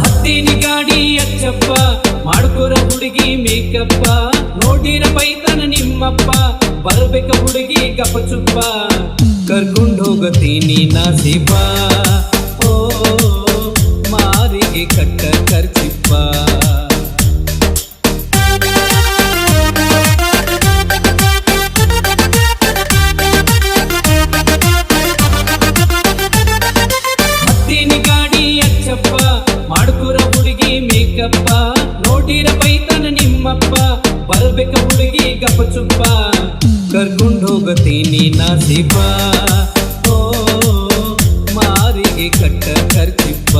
ಹತ್ತೀನಿ ಗಾಡಿ ಅಚ್ಚಪ್ಪ, ಮಾಡ್ಕೊರ ಹುಡುಗಿ ಮೇಕಪ್ಪ ನೋಡಿರ ಪೈತನ ನಿಮ್ಮಪ್ಪ, ಬರಬೇಕ ಹುಡುಗಿ ಕಪಚುಪ್ಪ ಕರ್ಕೊಂಡು ಹೋಗತೀನಿ ನಾಸಿಪ ಓ, ಮಾರಿಗೆ ಕಟ್ಟ ಖರ್ಚಿಪ್ಪ ಮಾಡ್ಕೊರ ಹುಡುಗಿ ಮೇಕಪ್ಪ. ನೋಡಿರ ಪೈತನ ನಿಮ್ಮಪ್ಪ. ಬರ್ಬೇಕ ಹುಡುಗಿ ಗಪ್ಪ ಚುಪ್ಪ. ಕರ್ಕೊಂಡು ಹೋಗತೀನಿ ನಾಸಿಪ್ಪ ಓ, ಮಾರಿಗೆ ಕಟ್ಟ ಖರ್ಚಿಪ್ಪ